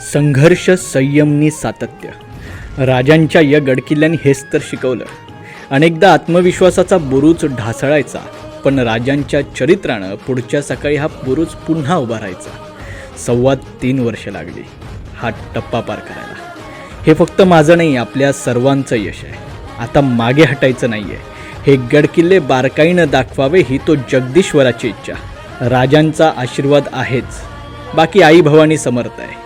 संघर्ष संयमनी सातत्य. राजांच्या या गडकिल्ल्यांनी हेच तर शिकवलं. अनेकदा आत्मविश्वासाचा बुरूच ढासळायचा पण राजांच्या चरित्रानं पुढच्या सकाळी हा बुरुज पुन्हा उभा राहायचा. सव्वा तीन वर्ष लागली हा टप्पा पार करायला. हे फक्त माझं नाही आपल्या सर्वांचं यश आहे. आता मागे हटायचं नाही आहे हे गडकिल्ले बारकाईनं दाखवावे ही तो जगदीश्वराची इच्छा. राजांचा आशीर्वाद आहेच. बाकी आई भवानी समर्थ आहे.